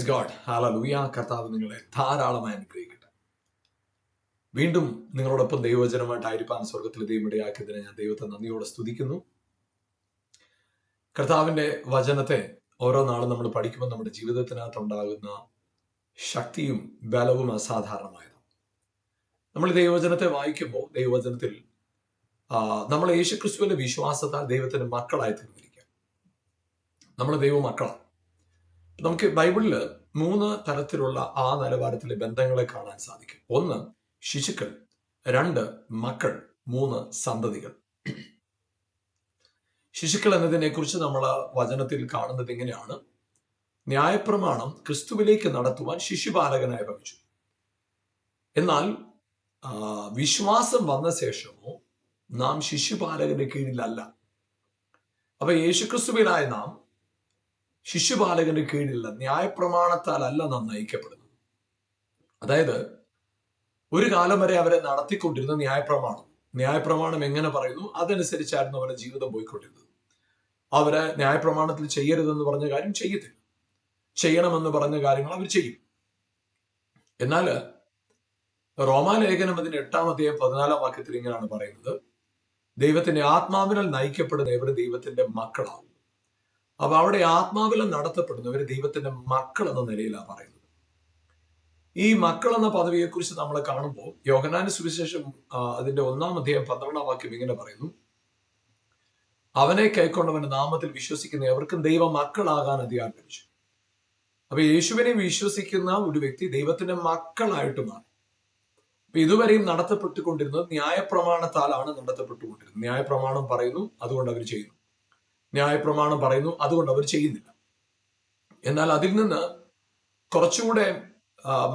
Praise God hallelujah കർത്താവ് നിങ്ങളെ ധാരാളമായി അനുഗ്രഹിക്കട്ടെ. വീണ്ടും നിങ്ങളോടൊപ്പം ദൈവവചനമായിട്ടായിരിക്കാൻ സ്വർഗത്തിൽ ദൈവം ഇടയാക്കിയതിനെ ഞാൻ ദൈവത്തെ നന്ദിയോടെ സ്തുതിക്കുന്നു. കർത്താവിന്റെ വചനത്തെ ഓരോ നാളും നമ്മൾ പഠിക്കുമ്പോൾ നമ്മുടെ ജീവിതത്തിനകത്ത് ഉണ്ടാകുന്ന ശക്തിയും ബലവും അസാധാരണമായതാണ്. നമ്മൾ ദൈവവചനത്തെ വായിക്കുമ്പോൾ ദൈവവചനത്തിൽ നമ്മൾ യേശുക്രിസ്തുവിന്റെ വിശ്വാസത്താൽ ദൈവത്തിന്റെ മക്കളായി തീർന്നിരിക്കുക നമ്മൾ ദൈവ മക്കളാണ് നമുക്ക് ബൈബിളിൽ മൂന്ന് തരത്തിലുള്ള ആ നിലവാരത്തിലെ ബന്ധങ്ങളെ കാണാൻ സാധിക്കും. ഒന്ന് ശിശുക്കൾ. രണ്ട് മക്കൾ. മൂന്ന് സന്തതികൾ. ശിശുക്കൾ എന്നതിനെ കുറിച്ച് നമ്മൾ വചനത്തിൽ കാണുന്നത് എങ്ങനെയാണ് ന്യായപ്രമാണം ക്രിസ്തുവിലേക്ക് നടത്തുവാൻ ശിശുപാലകനായി ഭവിച്ചു. എന്നാൽ വിശ്വാസം വന്ന ശേഷമോ നാം ശിശുപാലകന്റെ കീഴിലല്ല. അപ്പൊ യേശുക്രിസ്തുവിനായ നാം ശിശുപാലകന്റെ കീഴിലുള്ള ന്യായപ്രമാണത്താലല്ല നാം നയിക്കപ്പെടുന്നത്. അതായത് ഒരു കാലം വരെ അവരെ നടത്തിക്കൊണ്ടിരുന്ന ന്യായപ്രമാണം. ന്യായപ്രമാണം എങ്ങനെ പറയുന്നു? അതനുസരിച്ചായിരുന്നു അവരുടെ ജീവിതം പോയിക്കൊണ്ടിരുന്നത്. അവരെ ന്യായപ്രമാണത്തിൽ ചെയ്യരുതെന്ന് പറഞ്ഞ കാര്യം ചെയ്യത്തില്ല. ചെയ്യണമെന്ന് പറഞ്ഞ കാര്യങ്ങൾ അവർ ചെയ്യും. എന്നാൽ റോമാലേഖനം അതിന്റെ എട്ടാം അധ്യായം പതിനാലാം വാക്യത്തിൽ ഇങ്ങനെയാണ് പറയുന്നത്. ദൈവത്തിന്റെ ആത്മാവിനാൽ നയിക്കപ്പെടുന്ന ഇവർ ദൈവത്തിന്റെ മക്കളാവും. അപ്പൊ അവിടെ ആത്മാവിൽ നടത്തപ്പെടുന്നവർ ദൈവത്തിന്റെ മക്കൾ എന്ന നിലയിലാണ് പറയുന്നത്. ഈ മക്കൾ എന്ന പദവിയെക്കുറിച്ച് നമ്മൾ കാണുമ്പോൾ യോഹനാന സുവിശേഷം അതിന്റെ ഒന്നാം അധ്യായം പന്ത്രണ്ടാം വാക്യം ഇങ്ങനെ പറയുന്നു. അവനെ കൈക്കൊണ്ടവന്റെ നാമത്തിൽ വിശ്വസിക്കുന്ന എവർക്കും ദൈവ മക്കളാകാൻ അധികാരം ലഭിച്ചു. അപ്പൊ യേശുവിനെ വിശ്വസിക്കുന്ന ഒരു വ്യക്തി ദൈവത്തിന്റെ മക്കളായിട്ട് മാറി അപ്പൊ ഇതുവരെയും നടത്തപ്പെട്ടുകൊണ്ടിരുന്നത് ന്യായപ്രമാണത്താലാണ് നടത്തപ്പെട്ടുകൊണ്ടിരുന്നത്. ന്യായപ്രമാണം പറയുന്നു അതുകൊണ്ട് അവർ ചെയ്യുന്നു. ന്യായപ്രമാണം പറയുന്നു. അതുകൊണ്ട് അവർ ചെയ്യുന്നില്ല. എന്നാൽ അതിൽ നിന്ന് കുറച്ചുകൂടെ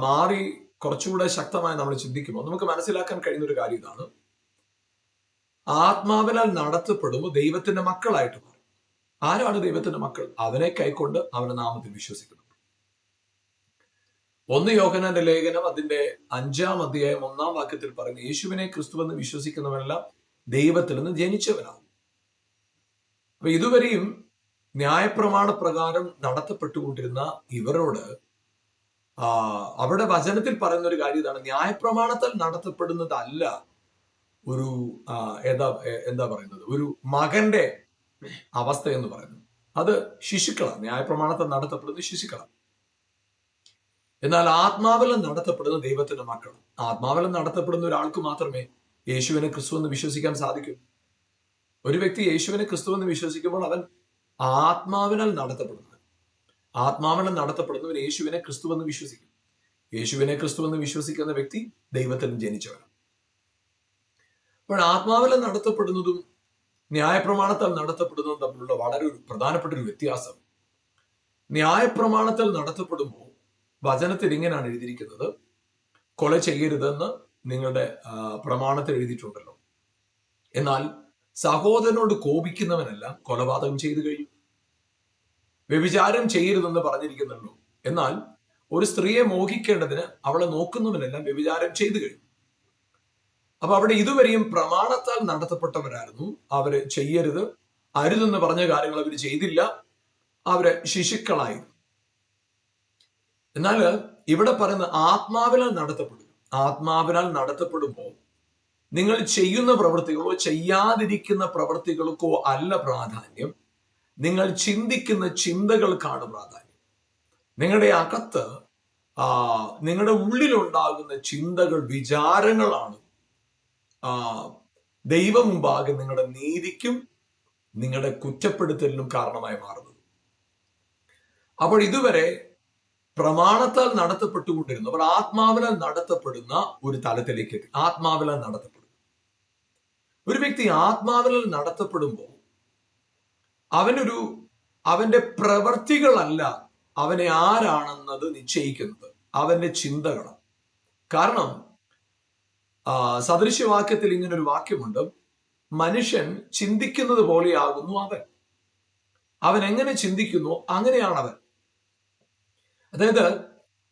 മാറി കുറച്ചുകൂടെ ശക്തമായി നമ്മൾ ചിന്തിക്കുമ്പോൾ നമുക്ക് മനസ്സിലാക്കാൻ കഴിയുന്ന ഒരു കാര്യം ഇതാണ്. ആത്മാവിനാൽ നടത്തപ്പെടുമ്പോൾ ദൈവത്തിന്റെ മക്കളായിട്ട് മാറും. ആരാണ് ദൈവത്തിന്റെ മക്കൾ? അവനെ കൈക്കൊണ്ട് അവന്റെ നാമത്തിൽ വിശ്വസിക്കുന്നു. ഒന്ന് യോഹനാന്റെ ലേഖനം അതിന്റെ അഞ്ചാം അധ്യായം ഒന്നാം വാക്യത്തിൽ പറയുന്നു യേശുവിനെ ക്രിസ്തുവെന്ന് വിശ്വസിക്കുന്നവരെല്ലാം ദൈവത്തിൽ നിന്ന് ജനിച്ചവനാണ് അപ്പൊ ഇതുവരെയും ന്യായപ്രമാണ പ്രകാരം നടത്തപ്പെട്ടുകൊണ്ടിരുന്ന ഇവരോട് ആ അവിടെ വചനത്തിൽ പറയുന്ന ഒരു കാര്യം ഇതാണ്. ന്യായപ്രമാണത്താൽ നടത്തപ്പെടുന്നതല്ല ഒരു എന്താ എന്താ പറയുന്നത്? ഒരു മകന്റെ അവസ്ഥ എന്ന് പറയുന്നത്. അത് ശിശുക്കളാണ്. ന്യായപ്രമാണത്താൽ നടത്തപ്പെടുന്നത് ശിശുക്കളാണ്. എന്നാൽ ആത്മാവിലും നടത്തപ്പെടുന്ന ദൈവത്തിന്റെ മക്കൾ ആത്മാവിലും നടത്തപ്പെടുന്ന ഒരാൾക്ക് മാത്രമേ യേശുവിനെ ക്രിസ്തു എന്ന് വിശ്വസിക്കാൻ സാധിക്കൂ. ഒരു വ്യക്തി യേശുവിനെ ക്രിസ്തു എന്ന് വിശ്വസിക്കുമ്പോൾ അവൻ ആത്മാവിനാൽ നടത്തപ്പെടുന്നു. ആത്മാവിനാൽ നടത്തപ്പെടുന്നവൻ യേശുവിനെ ക്രിസ്തു എന്ന് വിശ്വസിക്കും. യേശുവിനെ ക്രിസ്തു എന്ന് വിശ്വസിക്കുന്ന വ്യക്തി ദൈവത്തിൽ ജനിച്ചവനാണ്. അപ്പോൾ ആത്മാവിൽ നടത്തപ്പെടുന്നതും ന്യായപ്രമാണത്താൽ നടത്തപ്പെടുന്നതും തമ്മിലുള്ള വളരെ ഒരു പ്രധാനപ്പെട്ട ഒരു വ്യത്യാസം. ന്യായപ്രമാണത്തിൽ നടത്തപ്പെടുമ്പോൾ വചനത്തിൽ ഇങ്ങനെയാണ് എഴുതിയിരിക്കുന്നത്. കൊല ചെയ്യരുതെന്ന് നിങ്ങളുടെ പ്രമാണത്തിൽ എഴുതിയിട്ടുണ്ടല്ലോ. എന്നാൽ സഹോദരനോട് കോപിക്കുന്നവനെല്ലാം കൊലപാതകം ചെയ്തു കഴിയും വ്യഭിചാരം ചെയ്യരുതെന്ന് പറഞ്ഞിരിക്കുന്നുള്ളൂ എന്നാൽ ഒരു സ്ത്രീയെ മോഹിക്കേണ്ടതിന് അവളെ നോക്കുന്നവനെല്ലാം വ്യഭിചാരം ചെയ്തു കഴിഞ്ഞു. അപ്പൊ അവിടെ ഇതുവരെയും പ്രമാണത്താൽ നടത്തപ്പെട്ടവരായിരുന്നു. അവർ ചെയ്യരുത് അരുതെന്ന് പറഞ്ഞ കാര്യങ്ങൾ അവർ ചെയ്തില്ല. അവരെ ശിശുക്കളായി എന്നാൽ ഇവിടെ പറയുന്ന ആത്മാവിനാൽ നടത്തപ്പെടും ആത്മാവിനാൽ നടത്തപ്പെടുമ്പോൾ നിങ്ങൾ ചെയ്യുന്ന പ്രവൃത്തികളോ ചെയ്യാതിരിക്കുന്ന പ്രവൃത്തികൾക്കോ അല്ല പ്രാധാന്യം. നിങ്ങൾ ചിന്തിക്കുന്ന ചിന്തകൾക്കാണ് പ്രാധാന്യം. നിങ്ങളുടെ അകത്ത് നിങ്ങളുടെ ഉള്ളിലുണ്ടാകുന്ന ചിന്തകൾ വിചാരങ്ങളാണ് ദൈവം മുമ്പാകെ നിങ്ങളുടെ നീതിക്കും നിങ്ങളുടെ കുറ്റപ്പെടുത്തലിനും കാരണമായി മാറുന്നത്. അപ്പോൾ ഇതുവരെ പ്രമാണത്താൽ നടത്തപ്പെട്ടുകൊണ്ടിരുന്നു. അവർ ആത്മാവിനാൽ നടത്തപ്പെടുന്ന ഒരു തലത്തിലേക്ക് എത്തി. ആത്മാവിനാൽ നടത്തപ്പെടും ഒരു വ്യക്തി ആത്മാവിനാൽ നടത്തപ്പെടുമ്പോൾ അവനൊരു അവന്റെ പ്രവർത്തികളല്ല അവനെ ആരാണെന്നത് നിശ്ചയിക്കുന്നത്. അവന്റെ ചിന്തകളാണ്. കാരണം സദൃശ്യവാക്യത്തിൽ ഇങ്ങനൊരു വാക്യമുണ്ട്. മനുഷ്യൻ ചിന്തിക്കുന്നത് പോലെയാകുന്നു അവൻ. അവൻ എങ്ങനെ ചിന്തിക്കുന്നു? അങ്ങനെയാണ് അവൻ അതായത്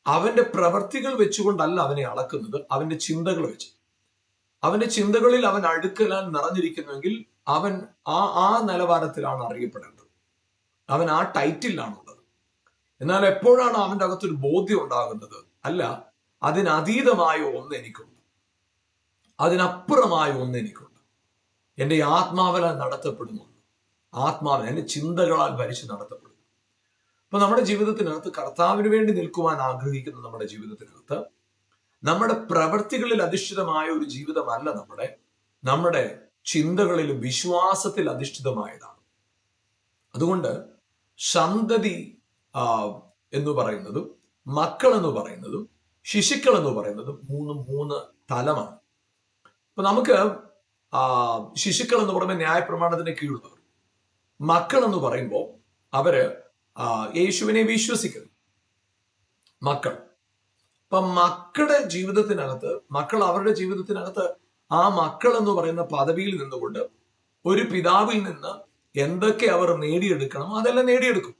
അവന്റെ പ്രവർത്തികൾ വെച്ചുകൊണ്ടല്ല അവനെ അളക്കുന്നത് അവന്റെ ചിന്തകൾ വെച്ച്. അവന്റെ ചിന്തകളിൽ അവൻ അഴുക്കലാൻ നിറഞ്ഞിരിക്കുന്നുവെങ്കിൽ അവൻ ആ ആ നിലവാരത്തിലാണ് അറിയപ്പെടേണ്ടത്. അവൻ ആ ടൈറ്റിലാണുള്ളത് എന്നാൽ എപ്പോഴാണ് അവന്റെ അകത്തൊരു ബോധ്യം ഉണ്ടാകുന്നത്? അല്ല അതിനതീതമായ ഒന്ന് എനിക്കുണ്ട്. അതിനപ്പുറമായ ഒന്ന് എനിക്കുണ്ട്. എന്റെ ആത്മാവനാൽ നടത്തപ്പെടുന്നു ആത്മാവിനെ എന്റെ ചിന്തകളാൽ ഭരിച്ച് നടത്തപ്പെടുന്നു അപ്പൊ നമ്മുടെ ജീവിതത്തിനകത്ത് കർത്താവിന് വേണ്ടി നിൽക്കുവാൻ ആഗ്രഹിക്കുന്ന നമ്മുടെ ജീവിതത്തിനകത്ത് നമ്മുടെ പ്രവൃത്തികളിൽ അധിഷ്ഠിതമായ ഒരു ജീവിതമല്ല നമ്മുടെ നമ്മുടെ ചിന്തകളിലും വിശ്വാസത്തിൽ അധിഷ്ഠിതമായതാണ്. അതുകൊണ്ട് സന്തതി എന്ന് പറയുന്നതും മക്കൾ എന്ന് പറയുന്നതും ശിശുക്കൾ എന്ന് പറയുന്നതും മൂന്ന് മൂന്ന് തലമാണ്. അപ്പൊ നമുക്ക് ശിശുക്കൾ എന്ന് പറയുമ്പോൾ ന്യായപ്രമാണത്തിന്റെ കീഴുള്ളവർ. മക്കൾ എന്ന് പറയുമ്പോൾ അവർ യേശുവിനെ വിശ്വസിക്കുന്നു. മക്കൾ. അപ്പൊ മക്കളുടെ ജീവിതത്തിനകത്ത് മക്കൾ അവരുടെ ജീവിതത്തിനകത്ത് ആ മക്കൾ എന്ന് പറയുന്ന പദവിയിൽ നിന്നുകൊണ്ട് ഒരു പിതാവിൽ നിന്ന് എന്തൊക്കെ അവർ നേടിയെടുക്കണം അതെല്ലാം നേടിയെടുക്കും.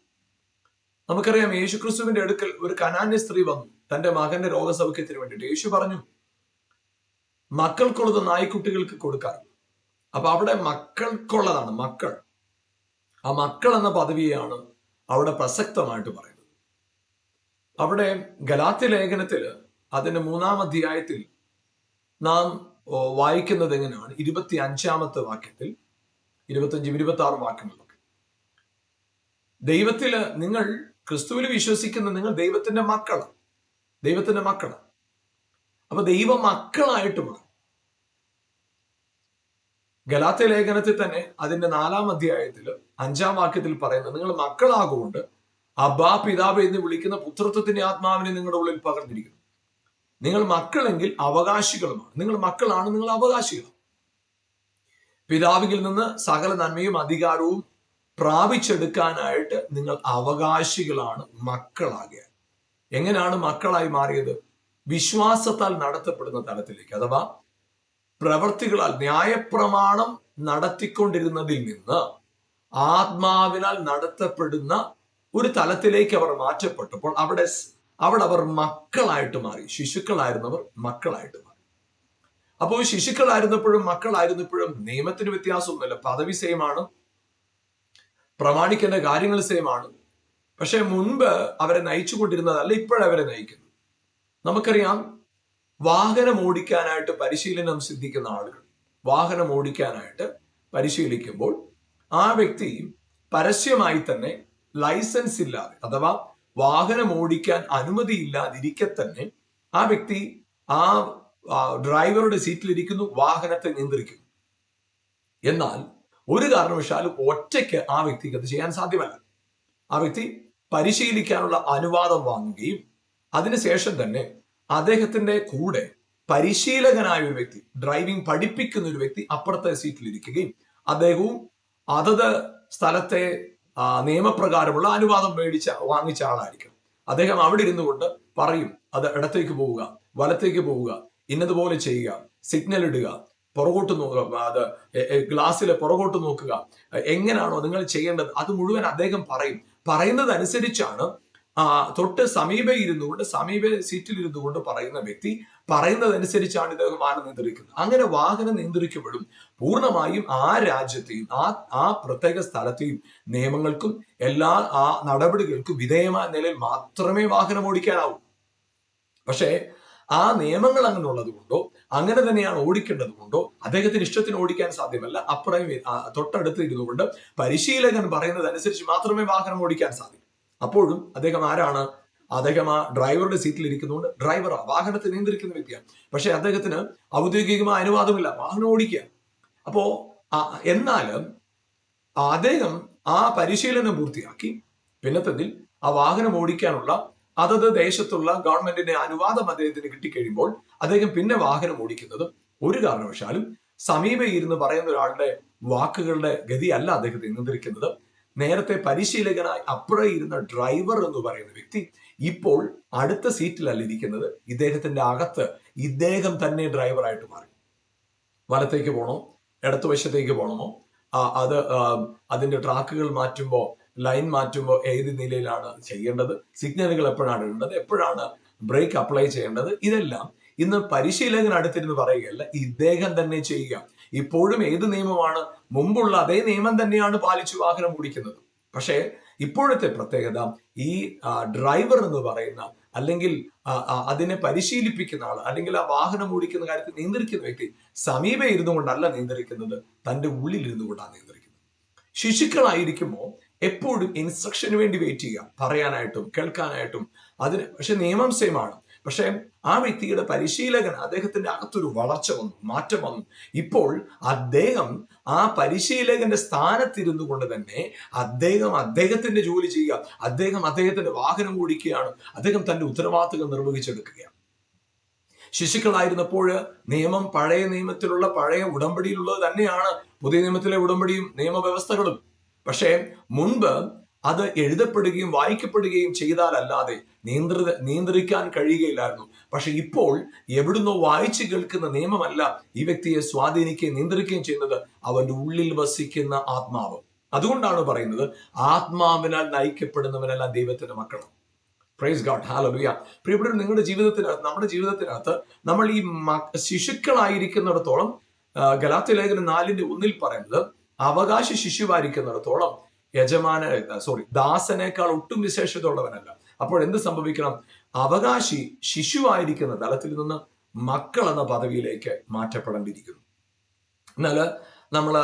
നമുക്കറിയാം യേശുക്രിസ്തുവിന്റെ അടുക്കൽ ഒരു കനാന്യ സ്ത്രീ വന്നു. തന്റെ മകന്റെ രോഗസൗഖ്യത്തിന് വേണ്ടിയിട്ട് യേശു പറഞ്ഞു മക്കൾക്കുള്ളത് നായ്ക്കുട്ടികൾക്ക് കൊടുക്കാറുണ്ട് അപ്പൊ അവിടെ മക്കൾക്കുള്ളതാണ് മക്കൾ. ആ മക്കൾ എന്ന പദവിയാണ് അവിടെ പ്രസക്തമായിട്ട് പറയുന്നത്. അവിടെ ഗലാത്യ ലേഖനത്തിൽ അതിന്റെ മൂന്നാം അധ്യായത്തിൽ നാം വായിക്കുന്നത് എങ്ങനെയാണ്? ഇരുപത്തി അഞ്ചാമത്തെ വാക്യത്തിൽ ഇരുപത്തഞ്ചും ഇരുപത്തി ആറും വാക്യങ്ങളിലൊക്കെ ദൈവത്തിൽ നിങ്ങൾ ക്രിസ്തുവിൽ വിശ്വസിക്കുന്ന നിങ്ങൾ ദൈവത്തിന്റെ മക്കളാണ് ദൈവത്തിന്റെ മക്കളാണ് അപ്പൊ ദൈവ മക്കളായിട്ട് മാറും. ഗലാത്യ ലേഖനത്തിൽ തന്നെ അതിന്റെ നാലാം അധ്യായത്തിൽ അഞ്ചാം വാക്യത്തിൽ പറയുന്നത് നിങ്ങൾ മക്കളാകൊണ്ട് അബ്ബാ പിതാവ് എന്ന് വിളിക്കുന്ന പുത്രത്വത്തിന്റെ ആത്മാവിനെ നിങ്ങളുടെ ഉള്ളിൽ പകർന്നിരിക്കുന്നു. നിങ്ങൾ മക്കളെങ്കിൽ അവകാശികളുമാണ്. നിങ്ങൾ മക്കളാണ് നിങ്ങൾ അവകാശികൾ. പിതാവിൽ നിന്ന് സകല നന്മയും അധികാരവും പ്രാപിച്ചെടുക്കാനായിട്ട് നിങ്ങൾ അവകാശികളാണ് മക്കളാകുക എങ്ങനെയാണ് മക്കളായി മാറിയത്? വിശ്വാസത്താൽ നടത്തപ്പെടുന്ന തലത്തിലേക്ക് അഥവാ പ്രവർത്തികളാൽ ന്യായപ്രമാണം നടത്തിക്കൊണ്ടിരുന്നതിൽ നിന്ന് ആത്മാവിനാൽ നടത്തപ്പെടുന്ന ഒരു തലത്തിലേക്ക് അവർ മാറ്റപ്പെട്ടപ്പോൾ അവിടെ അവിടെ അവർ മക്കളായിട്ട് മാറി. ശിശുക്കളായിരുന്നവർ മക്കളായിട്ട് മാറി. അപ്പോൾ ശിശുക്കളായിരുന്നപ്പോഴും മക്കളായിരുന്നപ്പോഴും നിയമത്തിന് വ്യത്യാസമൊന്നുമില്ല. പദവി സെയിമാണ് പ്രമാണിക്കേണ്ട കാര്യങ്ങൾ സെയിമാണ് പക്ഷെ മുൻപ് അവരെ നയിച്ചുകൊണ്ടിരുന്നതല്ല ഇപ്പോഴവരെ നയിക്കുന്നു നമുക്കറിയാം വാഹനം ഓടിക്കാനായിട്ട് പരിശീലനം സിദ്ധിക്കുന്ന ആളുകൾ. വാഹനം ഓടിക്കാനായിട്ട് പരിശീലിക്കുമ്പോൾ ആ വ്യക്തി പരസ്യമായി തന്നെ ലൈസൻസ് ഇല്ലാതെ അഥവാ വാഹനം ഓടിക്കാൻ അനുമതിയില്ലാതിരിക്കെ തന്നെ ആ വ്യക്തി ആ ഡ്രൈവറുടെ സീറ്റിലിരിക്കുന്നു വാഹനത്തെ നിയന്ത്രിക്കുന്നു. എന്നാൽ ഒരു കാരണവശാലും ഒറ്റയ്ക്ക് ആ വ്യക്തിക്ക് അത് ചെയ്യാൻ സാധ്യമല്ല. ആ വ്യക്തി പരിശീലിക്കാനുള്ള അനുവാദം വാങ്ങുകയും അതിനുശേഷം തന്നെ അദ്ദേഹത്തിന്റെ കൂടെ പരിശീലകനായ ഒരു വ്യക്തി ഡ്രൈവിംഗ് പഠിപ്പിക്കുന്ന ഒരു വ്യക്തി അപ്പുറത്തെ സീറ്റിൽ ഇരിക്കുകയും അദ്ദേഹവും അതത് സ്ഥലത്തെ നിയമപ്രകാരമുള്ള അനുവാദം മേടിച്ച വാങ്ങിച്ച ആളായിരിക്കും. അദ്ദേഹം അവിടെ ഇരുന്നു കൊണ്ട് പറയും അത് ഇടത്തേക്ക് പോവുക വലത്തേക്ക് പോവുക ഇന്നതുപോലെ ചെയ്യുക സിഗ്നൽ ഇടുക പുറകോട്ട് നോക്കുക അത് ഗ്ലാസ്സിൽ പുറകോട്ട് നോക്കുക എങ്ങനെയാണോ നിങ്ങൾ ചെയ്യേണ്ടത്? അത് മുഴുവൻ അദ്ദേഹം പറയും. പറയുന്നത് അനുസരിച്ചാണ് തൊട്ട് സമീപ ഇരുന്നുകൊണ്ട് സമീപ സീറ്റിൽ ഇരുന്നു കൊണ്ട് പറയുന്ന വ്യക്തി പറയുന്നതനുസരിച്ചാണ് ഇദ്ദേഹം വാഹനം നിയന്ത്രിക്കുന്നത്. അങ്ങനെ വാഹനം നിയന്ത്രിക്കപ്പെടും. പൂർണമായും ആ രാജ്യത്തെയും ആ ആ പ്രത്യേക സ്ഥലത്തെയും നിയമങ്ങൾക്കും എല്ലാ ആ നടപടികൾക്കും വിധേയമായ നിലയിൽ മാത്രമേ വാഹനം ഓടിക്കാനാവൂ. പക്ഷേ ആ നിയമങ്ങൾ അങ്ങനെ ഉള്ളത് കൊണ്ടോ അങ്ങനെ തന്നെയാണ് ഓടിക്കേണ്ടത് കൊണ്ടോ അദ്ദേഹത്തിന് ഇഷ്ടത്തിന് ഓടിക്കാൻ സാധ്യമല്ല. അപ്പുറം തൊട്ടടുത്ത് ഇരുന്നുകൊണ്ട് പരിശീലകൻ പറയുന്നത് അനുസരിച്ച് മാത്രമേ വാഹനം ഓടിക്കാൻ സാധിക്കൂ. അപ്പോഴും അദ്ദേഹം ആരാണ്? അദ്ദേഹം ആ ഡ്രൈവറുടെ സീറ്റിൽ ഇരിക്കുന്നതുകൊണ്ട് ഡ്രൈവറാ വാഹനത്തെ നിയന്ത്രിക്കുന്ന വ്യക്തിയാണ്. പക്ഷെ അദ്ദേഹത്തിന് ഔദ്യോഗികമായ അനുവാദമില്ല. വാഹനം ഓടിക്കുക. അപ്പോ എന്നാലും അദ്ദേഹം ആ പരിശീലനം പൂർത്തിയാക്കി. പിന്നത്തതിൽ ആ വാഹനം ഓടിക്കാനുള്ള അതത് ദേശത്തുള്ള ഗവൺമെന്റിന്റെ അനുവാദം അദ്ദേഹത്തിന് കിട്ടിക്കഴിയുമ്പോൾ അദ്ദേഹം പിന്നെ വാഹനം ഓടിക്കുന്നതും ഒരു കാരണവശാലും സമീപ ഇരുന്ന് പറയുന്ന ഒരാളുടെ വാക്കുകളുടെ ഗതിയല്ല അദ്ദേഹത്തെ നിയന്ത്രിക്കുന്നത്. നേരത്തെ പരിശീലകനായി അപ്പുറം ഇരുന്ന ഡ്രൈവർ എന്ന് പറയുന്ന വ്യക്തി ഇപ്പോൾ അടുത്ത സീറ്റിലല്ല ഇരിക്കുന്നത്. ഇദ്ദേഹത്തിന്റെ അകത്ത് ഇദ്ദേഹം തന്നെ ഡ്രൈവറായിട്ട് മാറി. വലത്തേക്ക് പോകണോ ഇടത്തു വശത്തേക്ക് പോകണമോ അത് അതിന്റെ ട്രാക്കുകൾ മാറ്റുമ്പോൾ ലൈൻ മാറ്റുമ്പോൾ ഏത് നിലയിലാണ് ചെയ്യേണ്ടത്? സിഗ്നലുകൾ എപ്പോഴാണ് ഇടേണ്ടത്? എപ്പോഴാണ് ബ്രേക്ക് അപ്ലൈ ചെയ്യേണ്ടത്? ഇതെല്ലാം ഇന്ന് പരിശീലകൻ അടുത്തിരുന്ന് പറയുകയല്ല ഇദ്ദേഹം തന്നെ ചെയ്യുക. ഇപ്പോഴും ഏത് നിയമമാണ്? മുമ്പുള്ള അതേ നിയമം തന്നെയാണ് പാലിച്ചു വാഹനം ഓടിക്കുന്നത്. പക്ഷേ ഇപ്പോഴത്തെ പ്രത്യേകത ഈ ഡ്രൈവർ എന്ന് പറയുന്ന അല്ലെങ്കിൽ അതിനെ പരിശീലിപ്പിക്കുന്ന ആൾ അല്ലെങ്കിൽ ആ വാഹനം ഓടിക്കുന്ന കാര്യത്തിൽ നിയന്ത്രിക്കുന്ന വ്യക്തി സമീപം ഇരുന്നു കൊണ്ടല്ല നിയന്ത്രിക്കുന്നത് തന്റെ ഉള്ളിൽ ഇരുന്നു കൊണ്ടാണ് നിയന്ത്രിക്കുന്നത്. ശിശുക്കളായിരിക്കുമ്പോൾ എപ്പോഴും ഇൻസ്ട്രക്ഷന് വേണ്ടി വെയിറ്റ് ചെയ്യുക. പറയാനായിട്ടും കേൾക്കാനായിട്ടും. അതിന് പക്ഷെ നിയമം സെയിം ആണ്. പക്ഷെ ആ വ്യക്തിയുടെ പരിശീലകൻ അദ്ദേഹത്തിന്റെ അകത്തൊരു വളർച്ച വന്നു മാറ്റം വന്നു. ഇപ്പോൾ അദ്ദേഹം ആ പരിശീലകന്റെ സ്ഥാനത്തിരുന്നു കൊണ്ട് തന്നെ അദ്ദേഹം അദ്ദേഹത്തിന്റെ ജോലി ചെയ്യുക അദ്ദേഹം അദ്ദേഹത്തിന്റെ വാഹനം ഓടിക്കുകയാണ് അദ്ദേഹം തന്റെ ഉത്തരവാദിത്തങ്ങൾ നിർവഹിച്ചെടുക്കുകയാണ്. ശിശുക്കളായിരുന്നപ്പോൾ നിയമം പഴയ നിയമത്തിലുള്ള പഴയ ഉടമ്പടിയിലുള്ളത് തന്നെയാണ്. പുതിയ നിയമത്തിലെ ഉടമ്പടിയും നിയമവ്യവസ്ഥകളും. പക്ഷേ മുൻപ് അത് എഴുതപ്പെടുകയും വായിക്കപ്പെടുകയും ചെയ്താലല്ലാതെ നിയന്ത്രിത നിയന്ത്രിക്കാൻ കഴിയുകയില്ലായിരുന്നു. പക്ഷെ ഇപ്പോൾ എവിടുന്നോ വായിച്ചു കേൾക്കുന്ന നിയമമല്ല ഈ വ്യക്തിയെ സ്വാധീനിക്കുകയും നിയന്ത്രിക്കുകയും ചെയ്യുന്നത് അവന്റെ ഉള്ളിൽ വസിക്കുന്ന ആത്മാവ്. അതുകൊണ്ടാണ് പറയുന്നത് ആത്മാവിനാൽ നയിക്കപ്പെടുന്നവനെല്ലാം ദൈവത്തിന്റെ മക്കളാണ്. പ്രൈസ് ഗാഡ് ഹാലലുയ പ്രിയപ്പെട്ടവർ നിങ്ങളുടെ ജീവിതത്തിനകത്ത് നമ്മുടെ ജീവിതത്തിനകത്ത് നമ്മൾ ഈ ശിശുക്കളായിരിക്കുന്നിടത്തോളം ഗലാത്തി ലേഖനം നാലിന്റെ ഒന്നിൽ പറയുന്നത് അവകാശ ശിശുവായിരിക്കുന്നിടത്തോളം യജമാന സോറി ദാസനേക്കാൾ ഒട്ടും വിശേഷതയുള്ളവനല്ല അപ്പോൾ എന്ത് സംഭവിക്കണം? അവകാശി ശിശുവായിരിക്കുന്ന തലത്തിൽ നിന്ന് മക്കൾ എന്ന പദവിയിലേക്ക് മാറ്റപ്പെടേണ്ടിയിരിക്കുന്നു. എന്നാൽ നമ്മൾ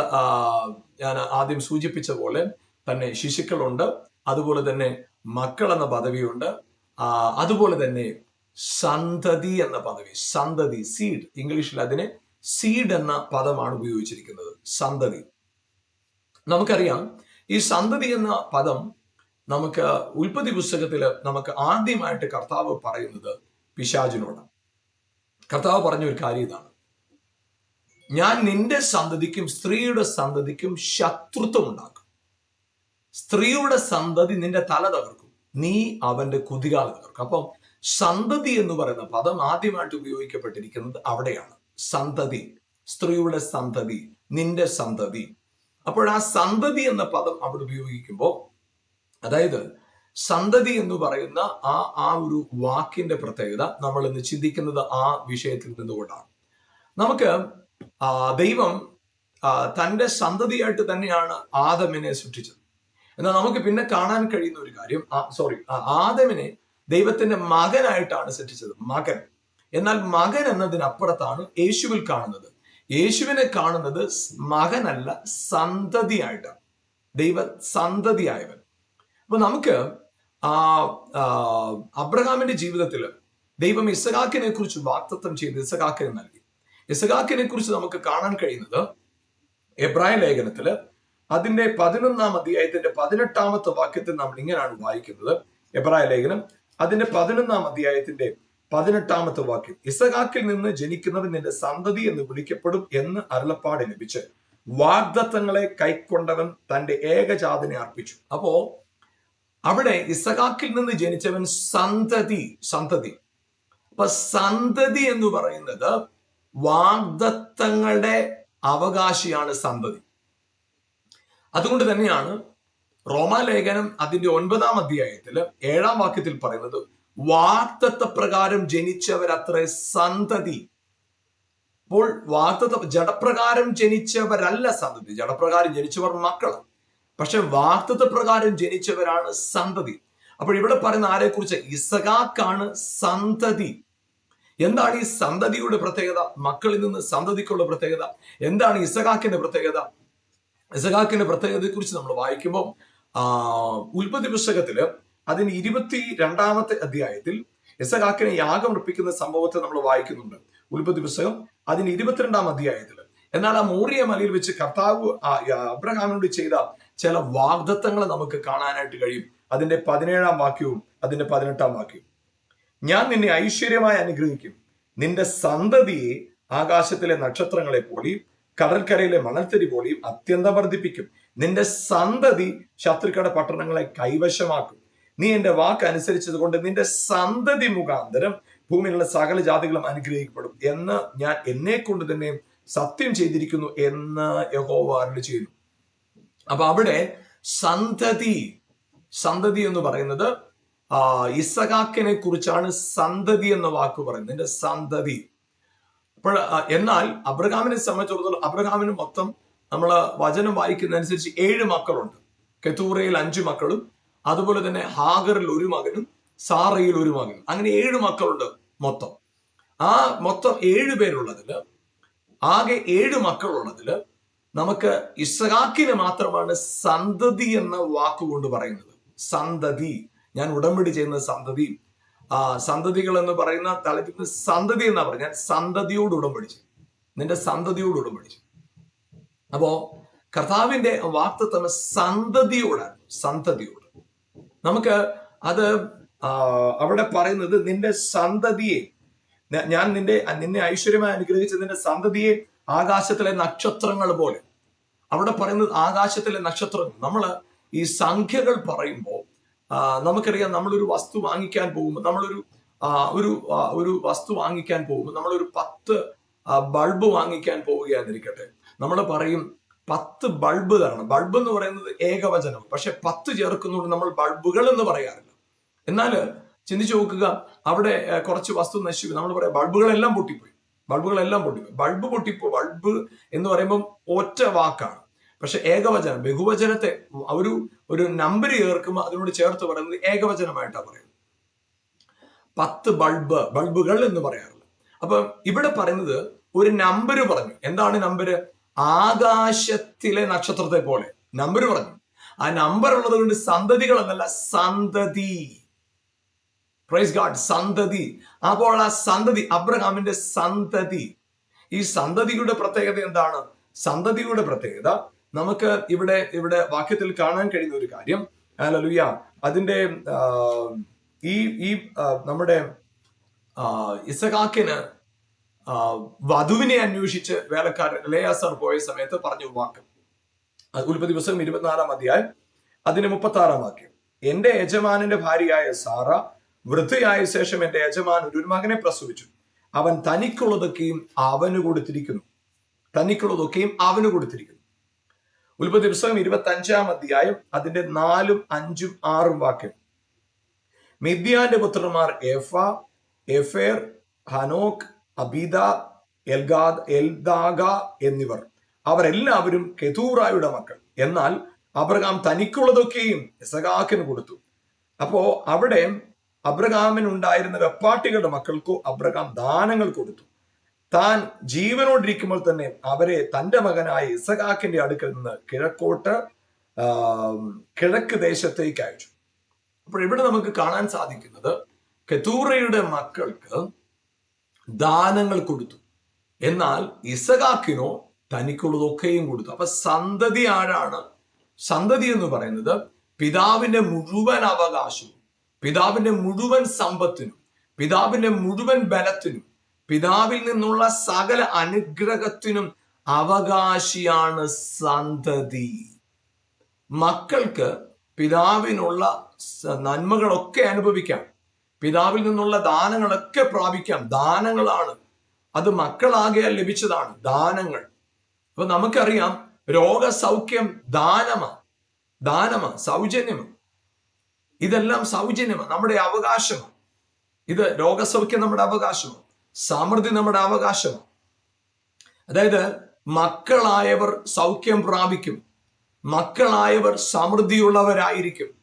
ഞാൻ ആദ്യം സൂചിപ്പിച്ച പോലെ തന്നെ ശിശുക്കളുണ്ട് അതുപോലെ തന്നെ മക്കൾ എന്ന പദവിയുണ്ട് അതുപോലെ തന്നെ സന്തതി എന്ന പദവി സന്തതി സീഡ് ഇംഗ്ലീഷിൽ അതിനെ സീഡ് എന്ന പദമാണ് ഉപയോഗിച്ചിരിക്കുന്നത് സന്തതി. നമുക്കറിയാം ഈ സന്തതി എന്ന പദം നമുക്ക് ഉൽപ്പത്തി പുസ്തകത്തിൽ നമുക്ക് ആദ്യമായിട്ട് കർത്താവ് പറയുന്നത് പിശാചിനോടാണ്. കർത്താവ് പറഞ്ഞ ഒരു കാര്യം ഇതാണ്. ഞാൻ നിന്റെ സന്തതിക്കും സ്ത്രീയുടെ സന്തതിക്കും ശത്രുത്വം ഉണ്ടാക്കും. സ്ത്രീയുടെ സന്തതി നിന്റെ തല തകർക്കും. നീ അവന്റെ കുതികാല തകർക്കും. അപ്പം സന്തതി എന്ന് പറയുന്ന പദം ആദ്യമായിട്ട് ഉപയോഗിക്കപ്പെട്ടിരിക്കുന്നത് അവിടെയാണ്. സന്തതി സ്ത്രീയുടെ സന്തതി നിന്റെ സന്തതി. അപ്പോൾ ആ സന്തതി എന്ന പദം അവിടെ ഉപയോഗിക്കുമ്പോൾ അതായത് സന്തതി എന്ന് പറയുന്ന ആ ആ ഒരു വാക്കിന്റെ പ്രത്യേകത നമ്മൾ ഇന്ന് ചിന്തിക്കുന്നത് ആ വിഷയത്തിൽ നിന്നുകൊണ്ടാണ്. നമുക്ക് ദൈവം തന്റെ സന്തതിയായിട്ട് തന്നെയാണ് ആദമിനെ സൃഷ്ടിച്ചത്. എന്നാൽ നമുക്ക് പിന്നെ കാണാൻ കഴിയുന്ന ഒരു കാര്യം സോറി ആദമിനെ ദൈവത്തിന്റെ മകനായിട്ടാണ് സൃഷ്ടിച്ചത് മകൻ. എന്നാൽ മകൻ എന്നതിനപ്പുറത്താണ് യേശുവിൽ കാണുന്നത്. യേശുവിനെ കാണുന്നത് മകനല്ല സന്തതിയായിട്ടാണ് ദൈവ സന്തതിയായവൻ. അപ്പൊ നമുക്ക് ആ അബ്രഹാമിന്റെ ജീവിതത്തിൽ ദൈവം ഇസഖാക്കിനെ കുറിച്ച് വാക്തത്വം ചെയ്ത് ഇസഹാക്കിനെ നൽകി. ഇസഖാക്കിനെ കുറിച്ച് നമുക്ക് കാണാൻ കഴിയുന്നത് എബ്രായ ലേഖനത്തിൽ അതിന്റെ പതിനൊന്നാം അധ്യായത്തിന്റെ പതിനെട്ടാമത്തെ വാക്യത്തിൽ നമ്മൾ ഇങ്ങനെയാണ് വായിക്കുന്നത്. എബ്രായ ലേഖനം അതിന്റെ പതിനൊന്നാം അധ്യായത്തിന്റെ പതിനെട്ടാമത്തെ വാക്യം. ഇസഹാക്കിൽ നിന്ന് ജനിക്കുന്നവൻ നിന്റെ സന്തതി എന്ന് വിളിക്കപ്പെടും എന്ന് അരുളപ്പാട് ലഭിച്ച് വാഗ്ദത്തങ്ങളെ കൈക്കൊണ്ടവൻ തന്റെ ഏകജാതനെ അർപ്പിച്ചു. അപ്പോ അവിടെ ഇസഹാക്കിൽ നിന്ന് ജനിച്ചവൻ സന്തതി സന്തതി. അപ്പൊ സന്തതി എന്ന് പറയുന്നത് വാഗ്ദത്തങ്ങളുടെ അവകാശിയാണ് സന്തതി. അതുകൊണ്ട് തന്നെയാണ് റോമാലേഖനം അതിന്റെ ഒൻപതാം അധ്യായത്തിൽ ഏഴാം വാക്യത്തിൽ പറയുന്നത് വാഗ്ദത്ത പ്രകാരം ജനിച്ചവരത്രേ സന്തതി. അപ്പോൾ വാക്തത്വ ജഡപ്രകാരം ജനിച്ചവരല്ല സന്തതി. ജഡപ്രകാരം ജനിച്ചവർ മക്കൾ പക്ഷെ വാക്തത്വ പ്രകാരം ജനിച്ചവരാണ് സന്തതി. അപ്പോൾ ഇവിടെ പറയുന്ന ആരെ കുറിച്ച് ഇസഖാക്കാണ് സന്തതി. എന്താണ് ഈ സന്തതിയുടെ പ്രത്യേകത? മക്കളിൽ നിന്ന് സന്തതിക്കുള്ള പ്രത്യേകത. എന്താണ് ഇസഖാക്കിന്റെ പ്രത്യേകത? ഇസഖാക്കിന്റെ പ്രത്യേകതയെ കുറിച്ച് നമ്മൾ വായിക്കുമ്പോൾ ഉൽപ്പത്തി പുസ്തകത്തിൽ അതിന് ഇരുപത്തി രണ്ടാമത്തെ അധ്യായത്തിൽ യസഹാക്കിനെ യാഗം അർപ്പിക്കുന്ന സംഭവത്തെ നമ്മൾ വായിക്കുന്നുണ്ട്. ഉൽപ്പത്തി പുസ്തകം അതിന് ഇരുപത്തിരണ്ടാം അധ്യായത്തിൽ. എന്നാൽ ആ മോറിയ മലയിൽ വെച്ച് കർത്താവ് അബ്രഹാമിനോട് ചെയ്ത ചില വാഗ്ദത്തങ്ങൾ നമുക്ക് കാണാനായിട്ട് കഴിയും. അതിന്റെ പതിനേഴാം വാക്യവും അതിന്റെ പതിനെട്ടാം വാക്യവും. ഞാൻ നിന്നെ ഐശ്വര്യമായി അനുഗ്രഹിക്കും. നിന്റെ സന്തതിയെ ആകാശത്തിലെ നക്ഷത്രങ്ങളെ പോലെയും കടൽക്കരയിലെ മണൽത്തരി പോലെയും അത്യന്തം വർദ്ധിപ്പിക്കും. നിന്റെ സന്തതി ശത്രുക്കളുടെ പട്ടണങ്ങളെ കൈവശമാക്കും. നീ എന്റെ വാക്ക് അനുസരിച്ചത് കൊണ്ട് നിന്റെ സന്തതി മുഖാന്തരം ഭൂമിയിലുള്ള സകല ജാതികളും അനുഗ്രഹിക്കപ്പെടും എന്ന് ഞാൻ എന്നെ കൊണ്ട് തന്നെ സത്യം ചെയ്തിരിക്കുന്നു എന്ന് യഹോവ അരുളി ചെയ്യുന്നു. അപ്പൊ അവിടെ സന്തതി സന്തതി എന്ന് പറയുന്നത് ഇസഹാക്കിനെ കുറിച്ചാണ് സന്തതി എന്ന വാക്ക് പറയുന്നത്. എന്റെ സന്തതി. അപ്പോൾ എന്നാൽ അബ്രഹാമിനെ സംബന്ധിച്ചിടത്തോളം അബ്രഹാമിന് മൊത്തം നമ്മൾ വചനം വായിക്കുന്ന അനുസരിച്ച് ഏഴ് മക്കളുണ്ട്. കെത്തൂറയിൽ അഞ്ചു മക്കളും അതുപോലെ തന്നെ ഹാഗറിൽ ഒരു മകനും സാറയിൽ ഒരു മകനും. അങ്ങനെ ഏഴ് മക്കളുണ്ട് മൊത്തം. ആ മൊത്തം ഏഴ് പേരുള്ളതിൽ ആകെ ഏഴ് മക്കളുള്ളതിൽ നമുക്ക് ഇസഹാക്കിനെ മാത്രമാണ് സന്തതി എന്ന വാക്കുകൊണ്ട് പറയുന്നത്. സന്തതി. ഞാൻ ഉടമ്പടി ചെയ്യുന്ന സന്തതി. സന്തതികൾ എന്ന് പറയുന്ന തലത്തിൽ സന്തതി എന്നാ പറഞ്ഞാൽ സന്തതിയോട് ഉടമ്പടി ചെയ്യും. നിന്റെ സന്തതിയോട് ഉടമ്പടി ചെയ്യും. അപ്പോ കർത്താവിന്റെ വാക്തത്വം സന്തതിയോടാണ്. സന്തതിയോട്. നമുക്ക് അത് അവിടെ പറയുന്നത് നിന്റെ സന്തതിയെ ഞാൻ നിന്റെ നിന്നെ ഐശ്വര്യമായി അനുഗ്രഹിച്ച നിന്റെ സന്തതിയെ ആകാശത്തിലെ നക്ഷത്രങ്ങൾ പോലെ. അവിടെ പറയുന്നത് ആകാശത്തിലെ നക്ഷത്രങ്ങൾ. നമ്മൾ ഈ സംഖ്യകൾ പറയുമ്പോൾ നമുക്കറിയാം നമ്മളൊരു വസ്തു വാങ്ങിക്കാൻ പോകുമ്പോൾ നമ്മളൊരു ഒരു ഒരു വസ്തു വാങ്ങിക്കാൻ പോകുമ്പോൾ നമ്മളൊരു പത്ത് ബൾബ് വാങ്ങിക്കാൻ പോവുകയായിരിക്കട്ടെ നമ്മൾ പറയും പത്ത് ബൾബ് തരണം ബൾബ് എന്ന് പറയുന്നത് ഏകവചനം പക്ഷെ പത്ത് ചേർക്കുന്നതുകൊണ്ട് നമ്മൾ ബൾബുകൾ എന്ന് പറയാറില്ല. എന്നാൽ ചിന്തിച്ചു നോക്കുക അവിടെ കുറച്ച് വസ്തു നശിച്ചു. നമ്മൾ പറയാം ബൾബുകളെല്ലാം പൊട്ടിപ്പോയി. ബൾബുകളെല്ലാം പൊട്ടിപ്പോയി. ബൾബ് പൊട്ടിപ്പോ ബൾബ് എന്ന് പറയുമ്പം ഒറ്റ വാക്കാണ്. പക്ഷെ ഏകവചനം ബഹുവചനത്തെ ഒരു ഒരു നമ്പർ ചേർക്കുമ്പോൾ അതിനോട് ചേർത്ത് പറയുന്നത് ഏകവചനമായിട്ടാണ് പറയുന്നത്. പത്ത് ബൾബ് ബൾബുകൾ എന്ന് പറയാറുള്ളത് അപ്പൊ ഇവിടെ പറയുന്നത് ഒരു നമ്പർ പറഞ്ഞു. എന്താണ് നമ്പർ ആകാശത്തിലെ നക്ഷത്രത്തെ പോലെ. നമ്പർ പറഞ്ഞു. ആ നമ്പർ ഉള്ളത് കൊണ്ട് സന്തതികൾ എന്നല്ല സന്തതി. പ്രൈസ് ഗാഡ് സന്തതി. അപ്പോൾ ആ സന്തതി അബ്രഹാമിന്റെ സന്തതി. ഈ സന്തതിയുടെ പ്രത്യേകത എന്താണ്? സന്തതിയുടെ പ്രത്യേകത. നമുക്ക് ഇവിടെ ഇവിടെ വാക്യത്തിൽ കാണാൻ കഴിയുന്ന ഒരു കാര്യം. ഹല്ലേലൂയ അതിന്റെ ഈ ഈ നമ്മുടെ ഇസഖാക്കിന് വധുവിനെ അന്വേഷിച്ച് വേലക്കാരൻ ലേയാസർ പോയ സമയത്ത് പറഞ്ഞ വാക്ക്. അത് ഉൽപ്പത്തി പുസ്തകം ഇരുപത്തിനാലാം അധ്യായം അതിന് മുപ്പത്തി ആറാം വാക്യം. എന്റെ യജമാനന്റെ ഭാര്യയായ സാറ വൃദ്ധയായ ശേഷം എന്റെ യജമാൻ ഒരു മകനെ പ്രസവിച്ചു. അവൻ തനിക്കുള്ളതൊക്കെയും അവന് കൊടുത്തിരിക്കുന്നു. തനിക്കുള്ളതൊക്കെയും അവന് കൊടുത്തിരിക്കുന്നു. ഉൽപ്പത്തി പുസ്തകം ഇരുപത്തി അഞ്ചാം അധ്യായം അതിന്റെ നാലും അഞ്ചും ആറും വാക്യം. മിദ്യാന്റെ പുത്രന്മാർ എഫ എഫേർ ഹനോക്ക് അബീദ എൽഗാദ് എൽദാഗ എന്നിവർ. അവരെല്ലാവരും കെതൂറായുടെ മക്കൾ. എന്നാൽ അബ്രഹാം തനിക്കുള്ളതൊക്കെയും ഇസഹാക്കിന് കൊടുത്തു. അപ്പോ അവിടെ അബ്രഹാമിനുണ്ടായിരുന്ന വെപ്പാട്ടികളുടെ മക്കൾക്കു അബ്രഹാം ദാനങ്ങൾ കൊടുത്തു. താൻ ജീവനോടിരിക്കുമ്പോൾ തന്നെ അവരെ തന്റെ മകനായ ഇസഖാക്കിന്റെ അടുക്കൽ നിന്ന് കിഴക്കോട്ട് കിഴക്ക് ദേശത്തേക്ക് അയച്ചു. അപ്പോൾ ഇവിടെ നമുക്ക് കാണാൻ സാധിക്കുന്നത് കെതൂറയുടെ മക്കൾക്ക് ദാനങ്ങൾ കൊടുത്തു. എന്നാൽ ഇസഖാക്കിനോ തനിക്കുള്ളതൊക്കെയും കൊടുത്തു. അപ്പൊ സന്തതി ആരാണ്? സന്തതി എന്ന് പറയുന്നത് പിതാവിന്റെ മുഴുവൻ അവകാശവും പിതാവിന്റെ മുഴുവൻ സമ്പത്തിനും പിതാവിന്റെ മുഴുവൻ ബലത്തിനും പിതാവിൽ നിന്നുള്ള സകല അനുഗ്രഹത്തിനും അവകാശിയാണ് സന്തതി. മക്കൾക്ക് പിതാവിനുള്ള നന്മകളൊക്കെ അനുഭവിക്കാം. പിതാവിൽ നിന്നുള്ള ദാനങ്ങളൊക്കെ പ്രാപിക്കാം. ദാനങ്ങളാണ്. അത് മക്കളാകെ ലഭിച്ചതാണ്. ദാനങ്ങൾ. അപ്പൊ നമുക്കറിയാം രോഗസൗഖ്യം ദാനമാണ് ദാനമാണ് സൗജന്യമാണ് ഇതെല്ലാം സൗജന്യമാണ് നമ്മുടെ അവകാശമാണ് ഇത് രോഗസൗഖ്യം നമ്മുടെ അവകാശമാണ് സമൃദ്ധി നമ്മുടെ അവകാശമാണ് അതായത് മക്കളായവർ സൗഖ്യം പ്രാപിക്കും. മക്കളായവർ സമൃദ്ധിയുള്ളവരായിരിക്കും.